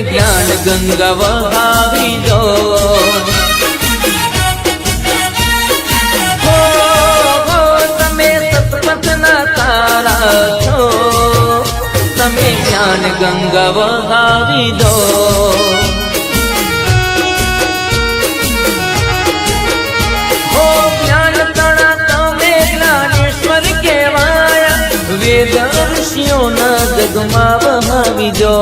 જ્ઞાન ગંગા વહાવી દો તમે સતપથના તારા છો તમે જ્ઞાન ગંગા વહાવી દો વેદ ઋષિઓના જગમાં વહાવી જો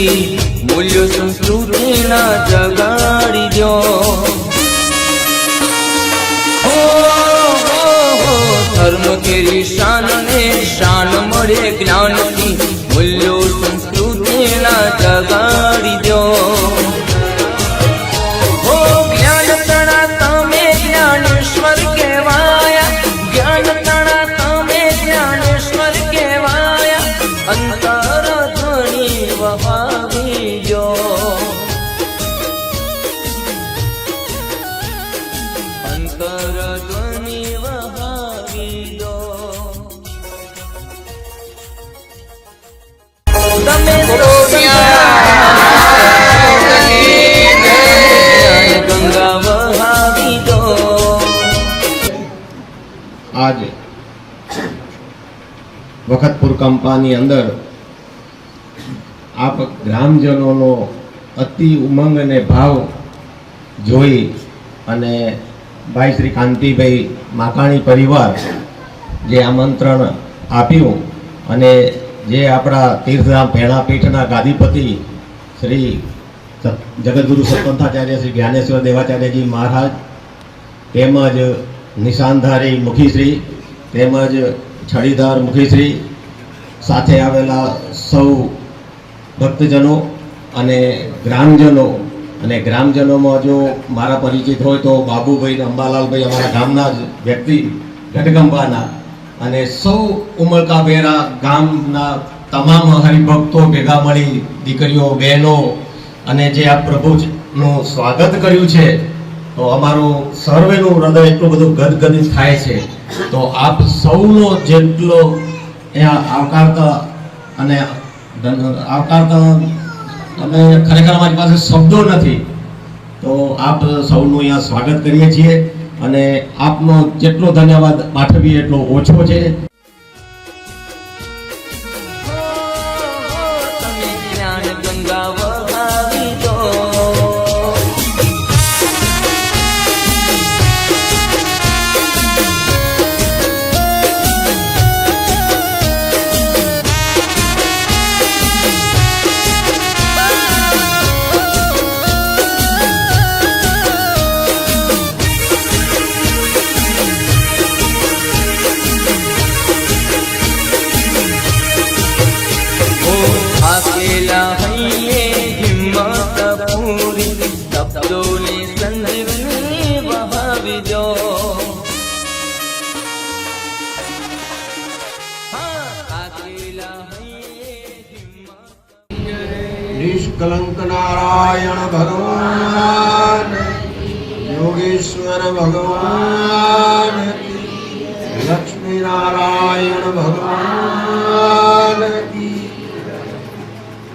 જ્ઞાનથી મૂલ્યો સંસ્કૃતિના જગાડી દો. ધર્મ કેરી શાન ને શાન મળે જ્ઞાનની મૂલ્યો આજે વખતપુર કંપાની અંદર આપ ગ્રામજનોનો અતિ ઉમંગ અને ભાવ જોઈ અને ભાઈ શ્રી કાંતિભાઈ માકાણી પરિવાર જે આમંત્રણ આપ્યું અને જે આપણા તીર્થધામ ભેણાપીઠના ગાદીપતિ શ્રી જગદગુરુ સત્વંતાચાર્ય શ્રી જ્ઞાનેશ્વર દેવાચાર્યજી મહારાજ તેમજ નિશાનધારી મુખીશ્રી તેમજ છડીધાર મુખીશ્રી સાથે આવેલા સૌ ભક્તજનો અને ગ્રામજનો અને ગ્રામજનોમાં જો મારા પરિચિત હોય તો બાબુભાઈ અંબાલાલભાઈ અમારા ગામના જ વ્યક્તિ ગઢગંબાના અને સૌ ઉમળકાભેરા ગામના તમામ હરિભક્તો ભેગા મળી દીકરીઓ, બહેનો અને જે આ પ્રભુનું સ્વાગત કર્યું છે તો અમારું સર્વેનું હૃદય એટલું બધું ગદગદિત થાય છે. તો આપ સૌનો જેટલો અહીંયા આવકારતા અને આવકારતા અમે ખરેખર અમારી પાસે શબ્દો નથી, તો આપ સૌનું અહીંયા સ્વાગત કરીએ છીએ અને આપનો જેટલો ધન્યવાદ પાઠવીએ એટલો ઓછો છે. નિષ્કલંક નારાયણ ભગવાન યોગેશ્વર ભગવાન લક્ષ્મી નારાયણ ભગવાન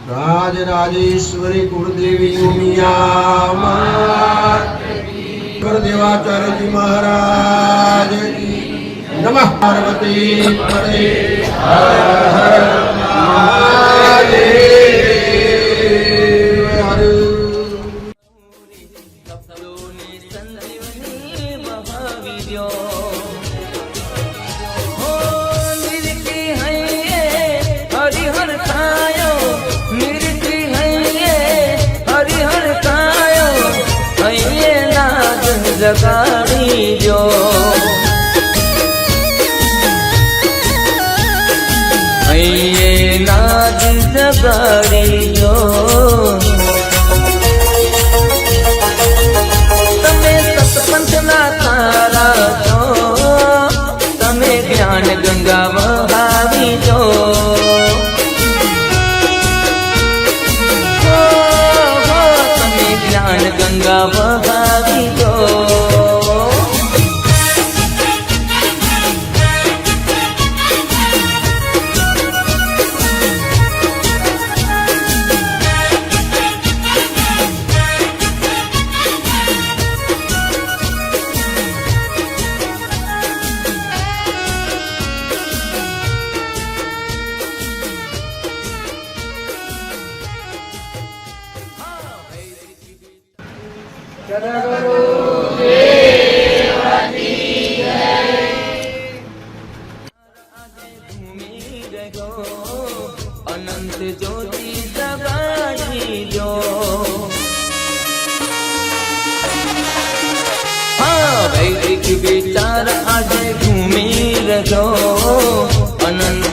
રાજ રાજેશ્વરી કુળદેવી ઉમિયા દેવાચાર્યજી મહારાજ નમઃ પાર્વતી હર હર મહાદેવ અહીંયા નાદ જગાડી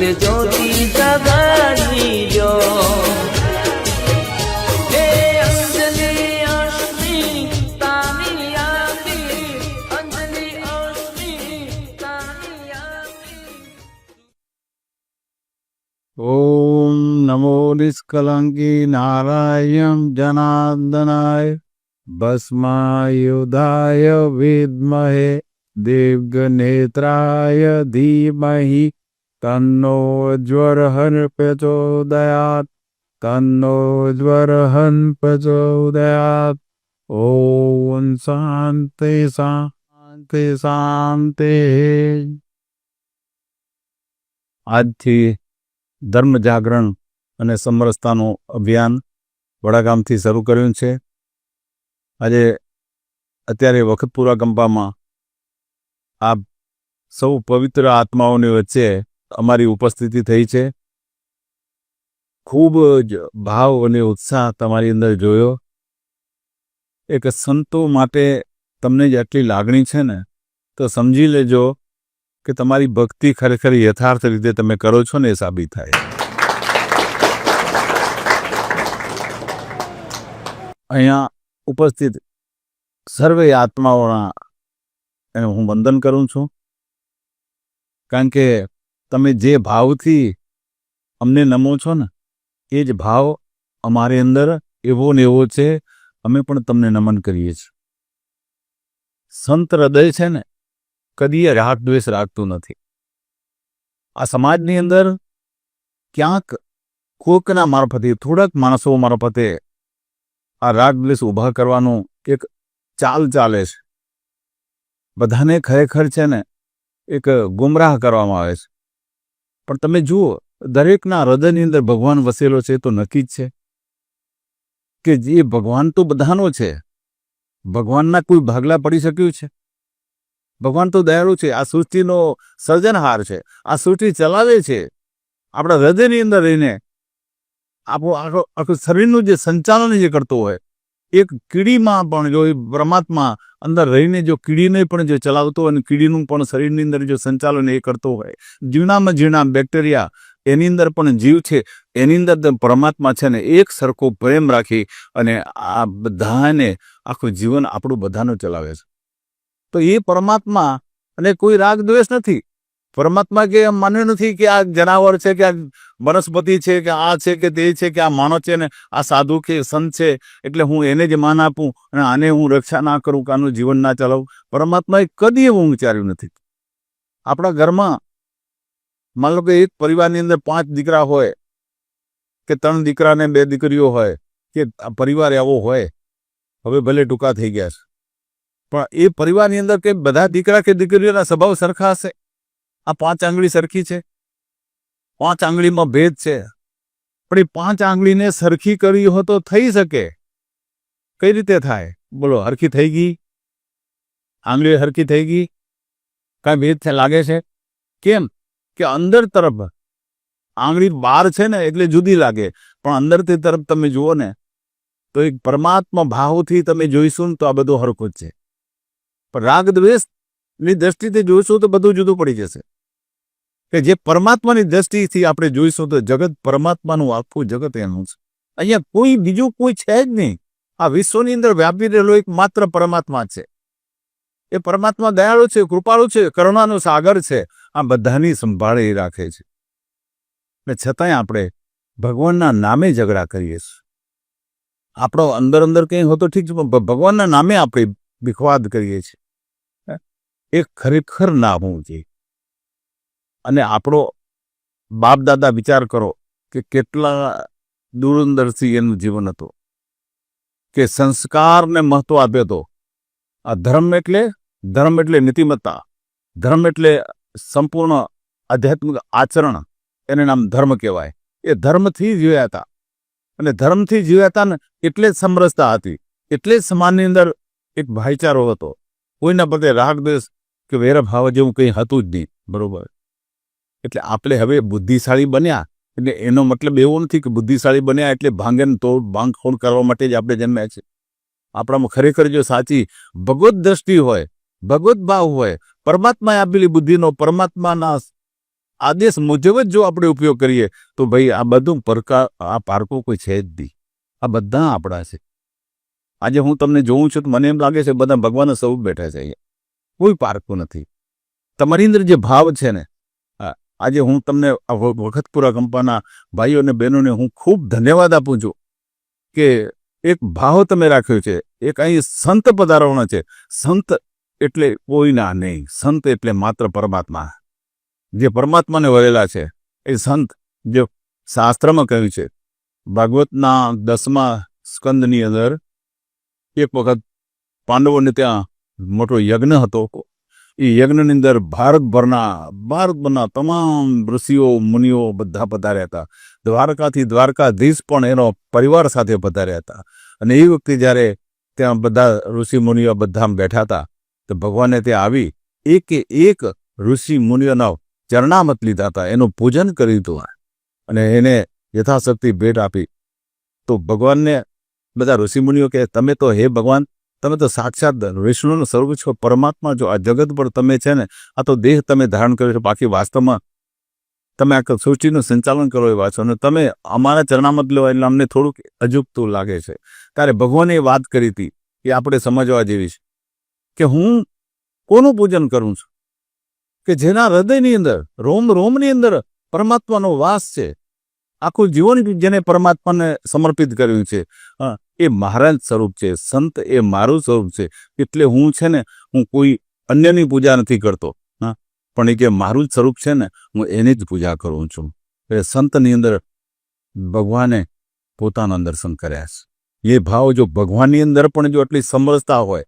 અનંત જ્યોતિ જગાડી જો. ઓમ નમો નિષ્કલંકી નારાયણ જનાર્દનાય. ભસ્માયુધાય વિદ્મહે. દીર્ઘનેત્રાય ધીમહિ તન્નો જ્વરહન પ્રચોદયાત તન્નો જ્વરહન પ્રચોદયાત ઓમ શાંતિ શાંતિ શાંતિ. આજથી ધર્મ જાગરણ અને સમરસતાનું અભિયાન વડાગામથી શરૂ કર્યું છે. આજે અત્યારે વખતપુરા ગંપામાં આ સૌ પવિત્ર આત્માઓની વચ્ચે અમારી ઉપસ્થિતિ થઈ છે. ખૂબ જ ભાવ અને ઉત્સાહ તમારી અંદર જોયો. એક સંતો માટે તમને જ આટલી લાગણી છે ને, તો સમજી લેજો કે તમારી ભક્તિ ખરેખર યથાર્થ રીતે તમે કરો છો ને એ સાબિત થાય. અહીંયા ઉપસ્થિત સર્વે આત્માઓના એને હું વંદન કરું છું. કારણ કે તમે જે ભાવથી અમને નમો છો ને, એ જ ભાવ અમારી અંદર એવો ને એવો છે, અમે પણ તમને નમન કરીએ છીએ. સંત હૃદય છે ને, કદી રાગ દ્વેષ રાખતું નથી. આ સમાજની અંદર ક્યાંક કોકના મારફતે, થોડાક માણસો મારફતે આ રાગ દ્વેષ ઊભા કરવાનું એક ચાલ ચાલે છે. બધાને ખરેખર છે ને, એક ગુમરાહ કરવામાં આવે છે. પણ તમે જુઓ, દરેકના હૃદયની અંદર ભગવાન વસેલો છે તો નક્કી જ છે કે જે ભગવાન તો બધાનો છે. ભગવાનના કોઈ ભાગલા પડી શક્યું છે? ભગવાન તો દયાળુ છે, આ સૃષ્ટિનો સર્જનહાર છે, આ સૃષ્ટિ ચલાવે છે. આપણા હૃદયની અંદર રહીને આપણું આખો, આખું શરીરનું જે સંચાલન જે કરતો હોય એક કીડીમાં પણ જો એ પરમાત્મા અંદર રહીને જો કીડીને પણ જો ચલાવતો હોય અને કીડીનું પણ શરીરની અંદર જો સંચાલન એ કરતો હોય. ઝીણામાં ઝીણા બેક્ટેરિયા એની અંદર પણ જીવ છે, એની અંદર પરમાત્મા છે ને એક સરખો પ્રેમ રાખી અને આ બધાને આખું જીવન આપણું બધાનું ચલાવે છે. તો એ પરમાત્મા અને કોઈ રાગ દ્વેષ નથી. પરમાત્મા કે એમ માન્યું નથી કે આ જનાવર છે, કે આ વનસ્પતિ છે, કે આ છે, કે તે છે, કે આ માણસ છે ને આ સાધુ કે સંત છે, એટલે હું એને જ માન આપું અને આને હું રક્ષા ના કરું, કે આનું જીવન ના ચલાવું. પરમાત્માએ કદી એવું વિચાર્યું નથી. આપણા ઘરમાં માન લો કે એક પરિવારની અંદર પાંચ દીકરા હોય, કે ત્રણ દીકરા ને બે દીકરીઓ હોય, કે પરિવાર એવો હોય, હવે ભલે ટૂંકા થઈ ગયા છે. પણ એ પરિવારની અંદર કે બધા દીકરા કે દીકરીઓના સ્વભાવ સરખા હશે? આ પાંચ આંગળી સરખી છે? પાંચ આંગળીમાં ભેદ છે. પણ એ પાંચ આંગળીને સરખી કરી હો તો થઈ શકે. કઈ રીતે થાય? બોલો, હરખી થઈ ગઈ? આંગળી હરખી થઈ ગઈ? કાંઈ ભેદ છે લાગે છે? કેમ? કે અંદર તરફ આંગળી બાર છે ને, એટલે જુદી લાગે. પણ અંદરથી તરફ તમે જુઓ ને, તો એક પરમાત્મા ભાવથી તમે જોઈશું ને તો આ બધું હરખું જ છે. પણ રાગ દ્વેષની દ્રષ્ટિથી જોઈશું તો બધું જુદું પડી જશે. કે જે પરમાત્માની દ્રષ્ટિથી આપણે જોઈશું તો જગત પરમાત્માનું આખું જગત એનું છે. અહીંયા કોઈ બીજું કોઈ છે જ નહીં. આ વિશ્વની અંદર વ્યાપી રહેલો એક માત્ર પરમાત્મા છે. એ પરમાત્મા દયાળુ છે, કૃપાળુ છે, કરુણાનો સાગર છે. આ બધાની સંભાળે રાખે છે. ને છતાંય આપણે ભગવાનના નામે ઝઘડા કરીએ છીએ. આપણો અંદર અંદર કંઈ હોતો ઠીક છે, પણ ભગવાનના નામે આપણે વિખવાદ કરીએ છીએ? એ ખરેખર ના હોવું જોઈએ. અને આપણો બાપ દાદા વિચાર કરો કે કેટલા દૂરંદરથી એનું જીવન હતું. કે સંસ્કારને મહત્વ આપ્યો હતો. આ ધર્મ એટલે ધર્મ એટલે નીતિમત્તા. ધર્મ એટલે સંપૂર્ણ આધ્યાત્મિક આચરણ, એને નામ ધર્મ કહેવાય. એ ધર્મથી જીવ્યા હતા. અને ધર્મથી જીવ્યા હતા ને એટલે જ સમરસતા હતી. એટલે જ સમાજની અંદર એક ભાઈચારો હતો. કોઈના પ્રત્યે રાગ દ્વેષ કે વેરભાવ જેવું કંઈ હતું જ નહીં. બરોબર? એટલે આપણે હવે બુદ્ધિશાળી બન્યા, એટલે એનો મતલબ એવો નથી કે બુદ્ધિશાળી બન્યા એટલે ભાંગન તો ભાંગફોડ કરવા માટે જ આપણે જન્મ્યા છે આપણામાં ખરેખર જો સાચી ભગવત દ્રષ્ટિ હોય, ભગવત ભાવ હોય, પરમાત્માએ આપેલી બુદ્ધિનો પરમાત્માના આદેશ મુજબ જ જો આપણે ઉપયોગ કરીએ, તો ભાઈ આ બધું પરકા, આ પારકો કોઈ છે જ નહીં. આ બધા આપણા છે. આજે હું તમને જોઉં છું તો મને એમ લાગે છે બધા ભગવાન સ્વરૂપ બેઠા છે અહીંયા. કોઈ પારકું નથી. તમારી અંદર જે ભાવ છે ને આજે હું તમને વખતપુરા કંપાના ભાઈઓ અને બહેનોને હું ખૂબ ધન્યવાદ આપું છું કે એક ભાવ તમે રાખ્યો છે, એક અહીં સંત પધારવાનો છે. સંત એટલે કોઈના નહીં, સંત એટલે માત્ર પરમાત્મા. જે પરમાત્માને વરેલા છે, એ સંત જે શાસ્ત્રમાં કહ્યું છે, ભાગવતના દસમા સ્કંદની અંદર એક વખત પાંડવોને ત્યાં મોટો યજ્ઞ હતો. એ યજ્ઞની અંદર ભારતભરના ભારતભરના તમામ ઋષિઓ, મુનિઓ બધા પધાર્યા હતા. દ્વારકાથી દ્વારકાધીશ પણ એનો પરિવાર સાથે પધાર્યા હતા. અને એ વખતે જ્યારે ત્યાં બધા ઋષિ મુનિઓ બધા બેઠા હતા, તો ભગવાને ત્યાં આવી એકે એક ઋષિ મુનિઓના ચરણામત લીધા હતા. એનું પૂજન કરી દીધું અને એને યથાશક્તિ ભેટ આપી. તો ભગવાનને બધા ઋષિમુનિઓ કહે, તમે તો હે ભગવાન તમે તો સાક્ષાત વિષ્ણુનું સ્વરૂપ છો પરમાત્મા જો આ જગત પર તમે છે ને આ તો દેહ તમે ધારણ કર્યો છો બાકી વાસ્તવમાં તમે આ સૃષ્ટિનું સંચાલન કરો એવા છો અને તમે અમારા ચરણામત લેવા એટલે અમને થોડુંક અજુગતું લાગે છે. ત્યારે ભગવાને એ વાત કરી હતી એ આપણે સમજવા જેવી છે કે હું કોનું પૂજન કરું છું? કે જેના હૃદયની અંદર રોમ રોમની અંદર પરમાત્માનો વાસ છે. આખું જીવન જેને પરમાત્માને સમર્પિત કર્યું છે. હા, એ મહારાજ સ્વરૂપ છે, સંત એ મારું સ્વરૂપ છે, એટલે હું છે ને, હું કોઈ અન્યની પૂજા નથી કરતો, હા. પણ એ કે મારું જ સ્વરૂપ છે ને, હું એની જ પૂજા કરું છું. એટલે સંતની અંદર ભગવાને પોતાના દર્શન કર્યા છે. એ ભાવ જો ભગવાનની અંદર પણ જો એટલી સમરસતા હોય,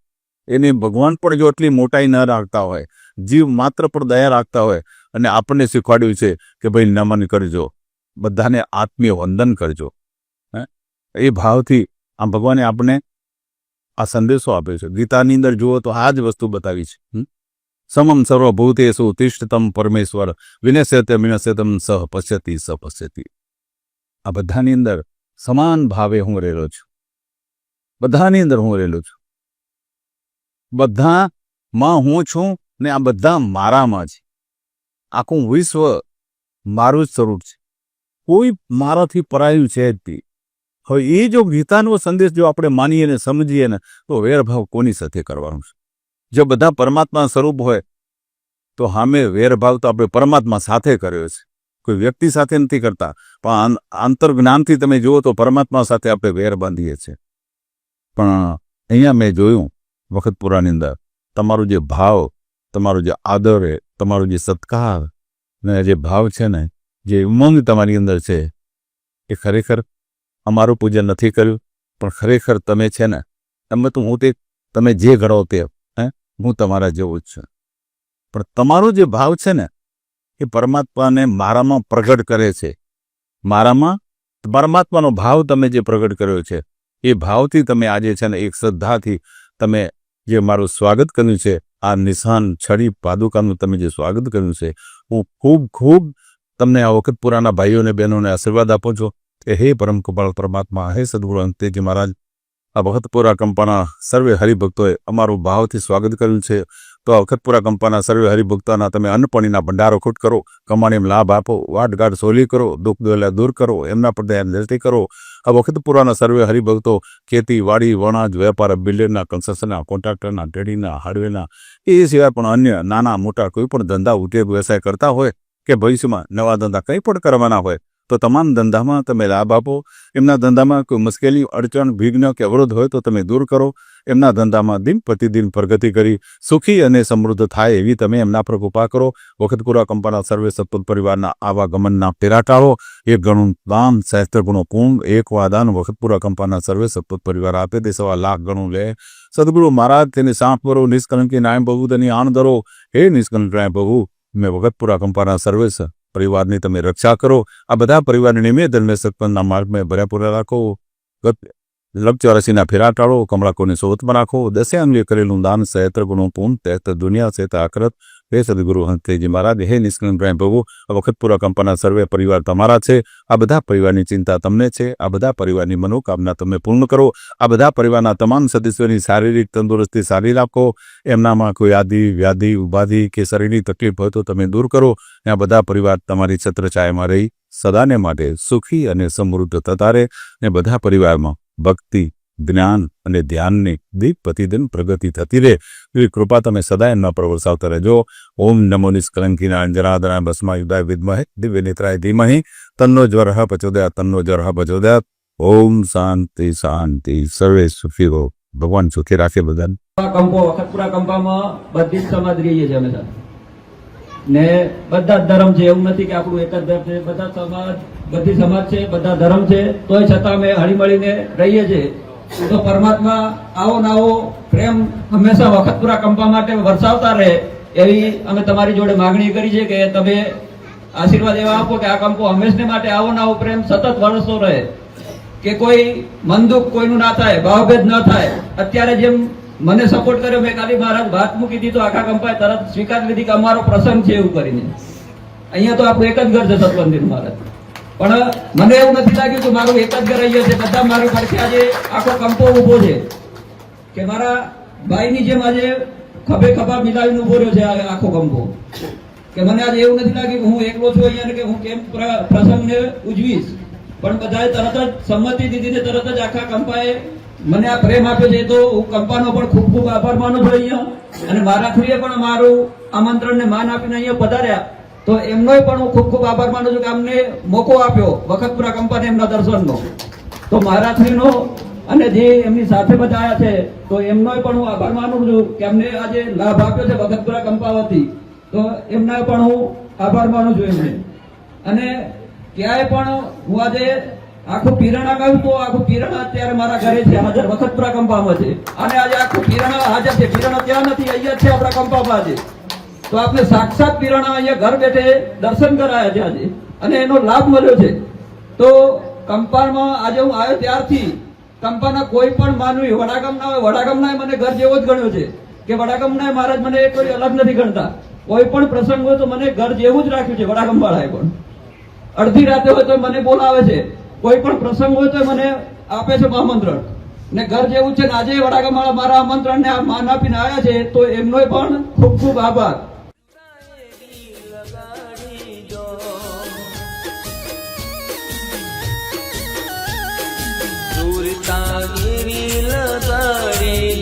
એને ભગવાન પણ જો એટલી મોટાઈ ન રાખતા હોય, જીવ માત્ર પણ દયા રાખતા હોય, અને આપણને શીખવાડ્યું છે કે ભાઈ નમન કરજો, બધાને આત્મીય વંદન કરજો એ ભાવથી આ ભગવાને આપણને આ સંદેશો આપ્યો છે. ગીતાની અંદર જુઓ તો આ જ વસ્તુ બતાવી છે. સમમ સર્વભૂતેષુ તિષ્ઠતમ પરમેશ્વર વિનશ્યતમ વિનશ્યતમ સહ પશ્યતિ, સ પશ્યતિ. આ બધાની અંદર સમાન ભાવે હું રહેલો છું. બધાની અંદર હું રહેલો છું. બધામાં હું છું ને આ બધા મારામાં છે. આખું વિશ્વ મારું જ સ્વરૂપ છે. કોઈ મારાથી પરાયું છે જ હવે એ જો ગીતાનો સંદેશ જો આપણે માનીએ ને સમજીએ ને, તો વેરભાવ કોની સાથે કરવાનો છે? જો બધા પરમાત્મા સ્વરૂપ હોય, તો સામે વેરભાવ તો આપણે પરમાત્મા સાથે કર્યો છે. કોઈ વ્યક્તિ સાથે નથી કરતા, પણ આંતરજ્ઞાનથી તમે જુઓ તો પરમાત્મા સાથે આપણે વેર બાંધીએ છીએ. પણ અહીંયા મેં જોયું વખતપુરાની અંદર, તમારો જે ભાવ, તમારો જે આદર એ તમારો જે સત્કાર, ને જે ભાવ છે ને, જે ઉમંગ તમારી અંદર છે, એ ખરેખર અમારું પૂજન નથી કર્યું, પણ ખરેખર તમે છે ને, તમે તો હું તે, તમે જે ઘડો તે, હે, હું તમારા જેવું જ છું. પણ તમારો જે ભાવ છે ને, એ પરમાત્માને મારામાં પ્રગટ કરે છે. મારામાં, પરમાત્માનો ભાવ તમે જે પ્રગટ કર્યો છે, એ ભાવથી તમે આજે છે ને, એક શ્રદ્ધાથી તમે જે મારું સ્વાગત કર્યું છે, આ નિશાન છડી પાદુકાનું તમે જે સ્વાગત કર્યું છે, હું ખૂબ ખૂબ તમને આ વખત પુરાના ભાઈઓને બહેનોને આશીર્વાદ આપું છું. કે હે પરમ કૃપાળ પરમાત્મા, હે સદગુરુ અંતેજી મહારાજ, આ વખતપુરા કંપાના સર્વે હરિભક્તોએ અમારું ભાવથી સ્વાગત કર્યું છે. તો આ વખતપુરા કંપાના સર્વે હરિભક્તોના તમે અન્નપણીના ભંડારો ખૂટ કરો, કમાણીમાં લાભ આપો વાટગાટ સોલી કરો, દુઃખ દોલા દૂર કરો, એમના પર દયા દ્રષ્ટિ કરો. આ વખતપુરાના સર્વે હરિભક્તો ખેતી, વાડી, વણાજ, વેપાર, બિલ્ડરના, કન્સ્ટ્રક્શનના, કોન્ટ્રાક્ટરના, ટ્રેડિંગના, હાર્ડવેરના, એ સિવાય પણ અન્ય નાના મોટા કોઈ પણ ધંધા ઉદ્યોગ વ્યવસાય કરતા હોય કે ભવિષ્યમાં નવા ધંધા કંઈ પણ કરવાના હોય તો તમામ ધંધામાં તમે લાભ આપો. એમના ધંધામાં કોઈ મુશ્કેલી, અડચણ વિઘ્ન કે અવરોધ હોય તો તમે દૂર કરો. એમના ધંધામાં દિન પ્રતિદિન પ્રગતિ કરી. સુખી અને સમૃદ્ધ થાય એવી તમે એમના પર કૃપા કરો. વખતપુરા કંપાના સર્વે સત્પુત પરિવારના આવા ગમનના ફેરા ટાળો એક ગણું દાન શાસ્ત્ર ગુણો પૂર્ણ, એક વાદાન વખતપુરા કંપાના સર્વે સત્પુત પરિવાર આપે તે સવા લાખ ગણું લે. સદગુરુ મહારાજ, તેને સાંપ ભરો નિષ્કલંકી નાય બહુ તેની આણ ધરો. હે નિષ્કલંક નાય બહુ મેં વખતપુરા કંપાના સર્વે પરિવારની તમે રક્ષા કરો. આ બધા પરિવારને નિમે ધર્મે સત્પન્નના માર્ગમાં ભર્યા પૂરા રાખો. ગત લગ ચોરાસીના ફેરા ટાળો, કમળાકોની સોતમાં રાખો. દસે અંગે કરેલું દાન સહેત્ર ગુણો પૂર્ણ, તહેત દુનિયા સહેત આખરત હે સદગુરુ હંતેજી મહારાજ, હે નિષ્કલન પ્રભુ વખતપુરા કંપના સર્વે પરિવાર તમારા છે. આ બધા પરિવારની ચિંતા તમને છે. આ બધા પરિવારની મનોકામના તમે પૂર્ણ કરો. આ બધા પરિવારના તમામ સદસ્યોની શારીરિક તંદુરસ્તી સારી રાખો. એમનામાં કોઈ આદિ, વ્યાધિ, ઉપાધિ કે શરીરની તકલીફ હોય તો તમે દૂર કરો. આ બધા પરિવાર તમારી છત્રછાયામાં રહી સદાને માટે સુખી અને સમૃદ્ધ થતા રહે. અને બધા પરિવારમાં ભક્તિ જ્ઞાન અને ધ્યાનની દીપ પ્રતિદિન પ્રગતિ થતી રહે. એવી કૃપા તમે સદાય એમના પર રહેજો. ઓમ નમો નિષ્કલંકીના અંજરાદરાય ભસ્મા યુદાય વિદ્મહે. દિવ્ય નેત્રાય ધીમહી. તન્નો જ્વરહ પચોદયા, તન્નો જ્વરહ પચોદયા. ઓમ શાંતિ શાંતિ. સર્વે સુખી હો ભગવાન સુખી રાખે બધાને. બધી જ સમાજ રહીએ છીએ ને બધા ધર્મ છે. એવું નથી કે આપણું એક જ ધર્મ છે. બધા સમાજ, બધી સમાજ છે. બધા ધર્મ છે. તોય છતાં અમે હળીમળીને રહીએ છીએ. તો પરમાત્મા આવો ને પ્રેમ હંમેશા વખતપુરા કંપા માટે વરસાવતા રહે એવી અમે તમારી જોડે માગણી કરી છે કે તમે આશીર્વાદ એવા આપો કે આ કંપો હંમેશને માટે આવો ને આવો પ્રેમ સતત વરસતો રહે. કે કોઈ મનદુખ કોઈનું ના થાય, ભાવભેદ ન થાય, અત્યારે જેમ મને સપોર્ટ કર્યો, મેં કાલી મહારાજ વાત મૂકી દીધો આખા કંપાએ તરત સ્વીકાર લીધી કે અમારો પ્રસંગ છે એવું કરીને. અહીંયા તો આપણું એક જ ઘર છે સતવંદિર મહારાજ. પણ મને એવું નથી લાગ્યું કે મારું એક જ ઘર અહીંયા છે, બધા મારી પડખે આજે આખો કંપો ઊભો છે. કે મારા ભાઈની જેમ આજે ખભે ખભા મિલાવીને ઊભો રહ્યો છે આખો કંપો. કે મને આજે એવું નથી લાગ્યું કે હું એકલો છું અહીંયા કે હું કેમ પ્ર- પ્રસંગને ઉજવીશ. પણ બધાએ તરત જ સંમતિ દીધી ને તરત જ આખા કંપાએ મને આ પ્રેમ આપ્યો છે. તો હું કંપાનો પણ ખૂબ ખૂબ આભાર માનું છું અહીંયા. અને મારા થ્રુએ પણ મારું આમંત્રણને માન આપીને અહીંયા પધાર્યા. તો એમનોય પણ હું ખૂબ ખૂબ આભાર માનું છું કે અમને મોકો આપ્યો વખતપુરા કંપાને એમના દર્શનનો. તો મહારાજશ્રીનો અને જે એમની સાથે બધા આવ્યા છે, તો એમનોય પણ હું આભાર માનું છું કે અમને આજે લાભ આપ્યો છે વખતપુરા કંપાવતી. તો એમના પણ હું આભાર માનું છું એમને. અને ક્યાંય પણ હું આજે આખું પીરાણા કહ્યું તો આખું પીરાણા અત્યારે મારા ઘરે છે, હાજર વખતપુરા કંપામાં છે. અને આજે આખું પીરાણા હાજર છે. પીરાણા ત્યાં નથી, અહીંયા છે આપણા કંપામાં આજે. તો આપણે સાક્ષાત પિરાણા અહીંયા ઘર બેઠે દર્શન કરાયા છે આજે. અને એનો લાભ મળ્યો છે. તો કંપામાં આજે હું આવ્યો ત્યારથી, કંપાના કોઈ પણ માનવી, વડાગમના હોય વડાગામના મને ઘર જેવો જ ગણ્યો છે કે વડાગામના મહારાજ મને કોઈ અલગ નથી ગણતા. કોઈ પણ પ્રસંગ હોય તો મને ઘર જેવું જ રાખ્યું છે વડાગમ વાળાએ પણ. અડધી રાતે હોય તો મને બોલાવે છે. કોઈ પણ પ્રસંગ હોય તો મને આપે છે આમંત્રણ ને ઘર જેવું છે ને આજે વડાગામ વાળા મારા આમંત્રણને માન આપીને આવ્યા છે, તો એમનો પણ ખૂબ ખૂબ આભાર. તારા છો